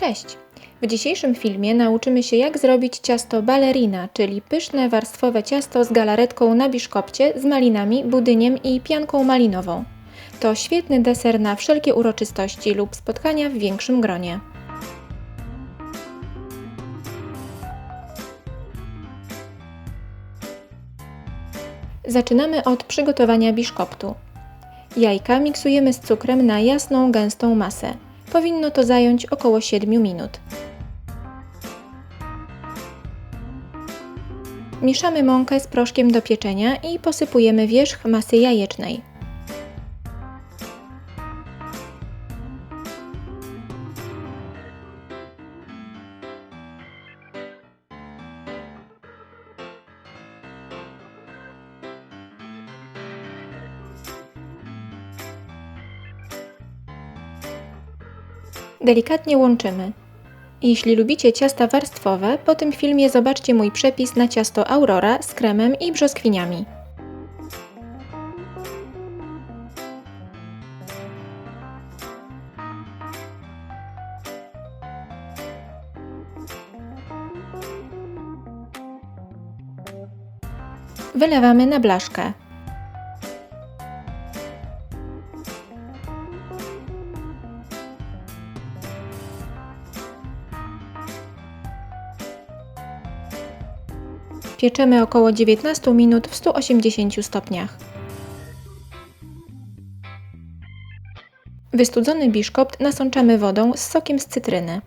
Cześć! W dzisiejszym filmie nauczymy się jak zrobić ciasto ballerina, czyli pyszne warstwowe ciasto z galaretką na biszkopcie z malinami, budyniem i pianką malinową. To świetny deser na wszelkie uroczystości lub spotkania w większym gronie. Zaczynamy od przygotowania biszkoptu. Jajka miksujemy z cukrem na jasną, gęstą masę. Powinno to zająć około 7 minut. Mieszamy mąkę z proszkiem do pieczenia i posypujemy wierzch masy jajecznej. Delikatnie łączymy. Jeśli lubicie ciasta warstwowe, po tym filmie zobaczcie mój przepis na ciasto Aurora z kremem i brzoskwiniami. Wylewamy na blaszkę. Pieczemy około 19 minut w 180 stopniach. Wystudzony biszkopt nasączamy wodą z sokiem z cytryny.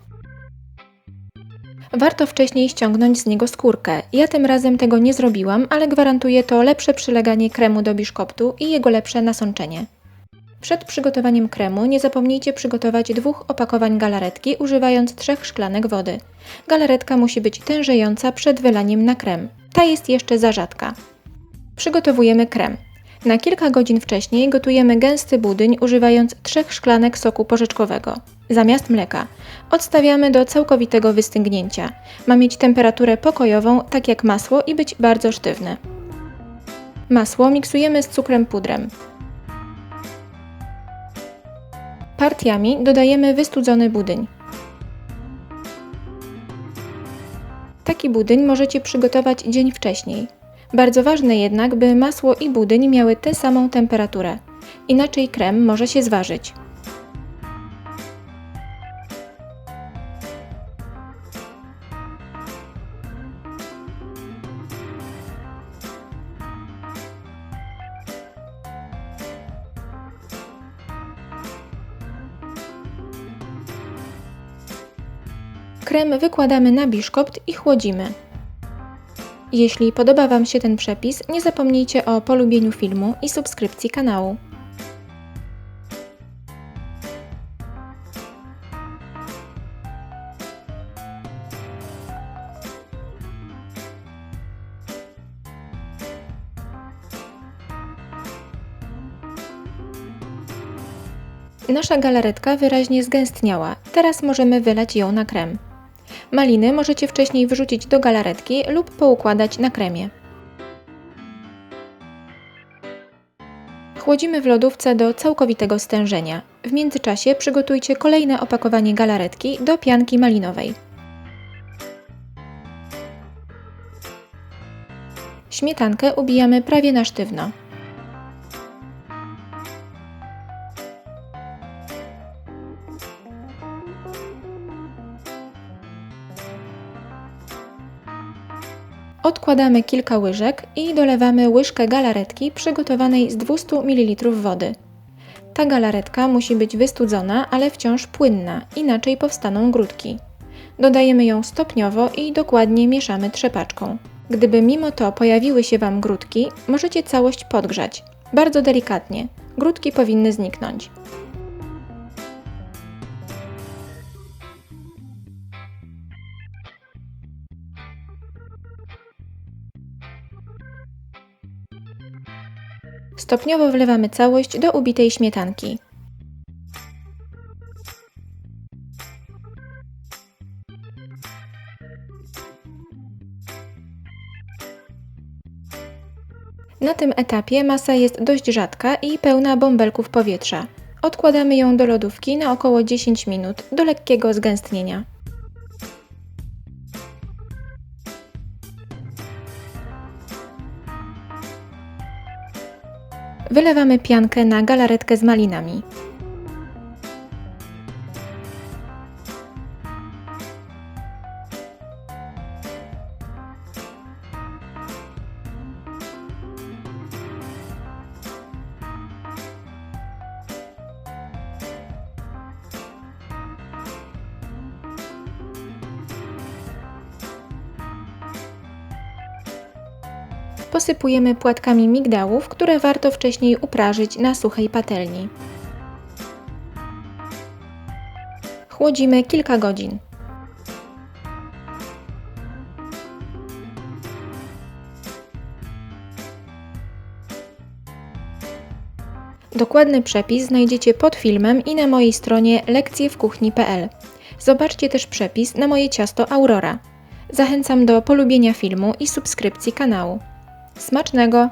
Warto wcześniej ściągnąć z niego skórkę. Ja tym razem tego nie zrobiłam, ale gwarantuje to lepsze przyleganie kremu do biszkoptu i jego lepsze nasączenie. Przed przygotowaniem kremu nie zapomnijcie przygotować dwóch opakowań galaretki używając trzech szklanek wody. Galaretka musi być tężejąca przed wylaniem na krem. Ta jest jeszcze za rzadka. Przygotowujemy krem. Na kilka godzin wcześniej gotujemy gęsty budyń używając trzech szklanek soku porzeczkowego zamiast mleka. Odstawiamy do całkowitego wystygnięcia. Ma mieć temperaturę pokojową, tak jak masło i być bardzo sztywne. Masło miksujemy z cukrem pudrem. Partiami dodajemy wystudzony budyń. Taki budyń możecie przygotować dzień wcześniej. Bardzo ważne jednak, by masło i budyń miały tę samą temperaturę. Inaczej krem może się zważyć. Krem wykładamy na biszkopt i chłodzimy. Jeśli podoba Wam się ten przepis, nie zapomnijcie o polubieniu filmu i subskrypcji kanału. Nasza galaretka wyraźnie zgęstniała, teraz możemy wylać ją na krem. Maliny możecie wcześniej wrzucić do galaretki lub poukładać na kremie. Chłodzimy w lodówce do całkowitego stężenia. W międzyczasie przygotujcie kolejne opakowanie galaretki do pianki malinowej. Śmietankę ubijamy prawie na sztywno. Odkładamy kilka łyżek i dolewamy łyżkę galaretki przygotowanej z 200 ml wody. Ta galaretka musi być wystudzona, ale wciąż płynna, inaczej powstaną grudki. Dodajemy ją stopniowo i dokładnie mieszamy trzepaczką. Gdyby mimo to pojawiły się Wam grudki, możecie całość podgrzać. Bardzo delikatnie. Grudki powinny zniknąć. Stopniowo wlewamy całość do ubitej śmietanki. Na tym etapie masa jest dość rzadka i pełna bąbelków powietrza. Odkładamy ją do lodówki na około 10 minut do lekkiego zgęstnienia. Wylewamy piankę na galaretkę z malinami. Posypujemy płatkami migdałów, które warto wcześniej uprażyć na suchej patelni. Chłodzimy kilka godzin. Dokładny przepis znajdziecie pod filmem i na mojej stronie lekcjewkuchni.pl. Zobaczcie też przepis na moje ciasto Aurora. Zachęcam do polubienia filmu i subskrypcji kanału. Smacznego!